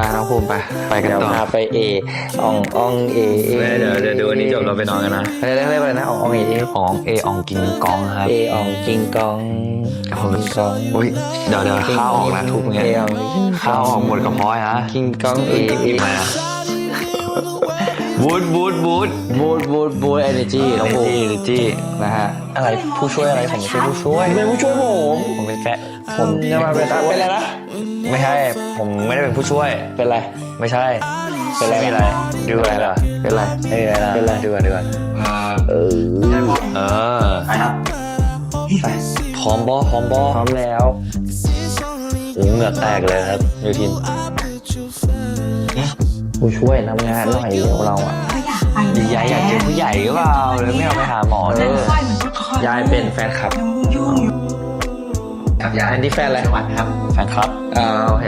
ไปน้องภูมิไปไปกันต่อเดี๋ยวพาไปเออองอองเอเอเดี๋ยวเดี๋ยวดูวันนี้จบเราไปนอนกันนะ เรียกเรียกอะไรนะอองอองเอเอของเออองกินกองครับเออองกิงกองโอ้โหกิงกองอุ้ยเดี๋ยวเดี๋ยวข้าวออกนะทุกเงี้ยเออองข้าวออกหมดกระเพาะนะกิงกองเอเอ มา บูดบูดบูดบูดบูดบูดเอเนจีน้องภูมิจี้จี้นะฮะอะไรผู้ช่วยอะไรผมไม่ใช่ผู้ช่วยเป็นผู้ช่วยผมผมเป็นแค่ผมจะมาเป็นเป็นอะไรนะไม่ใช่ผมไม่ได้เป็นผู้ช่วยเป็นอะไรไม่ใช่ เป็นไรไม่มีอะไรดูอะไรล่ะเป็นอะไรไม่มีอะไรนะเป็นไรดูกันดูกันเออเออไปครับพร้อมบอพร้อมบอพร้อมแล้วโอ้เหงื่อแตกเลยครับยูทิน ผู้ช่วยทำงานหน่อยเร็วเราอะก็อยากไปดีใหญ่อยากเจอผู้ใหญ่หรือเปล่าเลยไม่เอาไปหาหมอเอเลยอค่อยเหมือนค่อยยายเป็นแฟนคลับยุ่งอยู่ครับยายอันนี้แฟนอะไรสวัสดีครับแฟนครับอ่าโอเค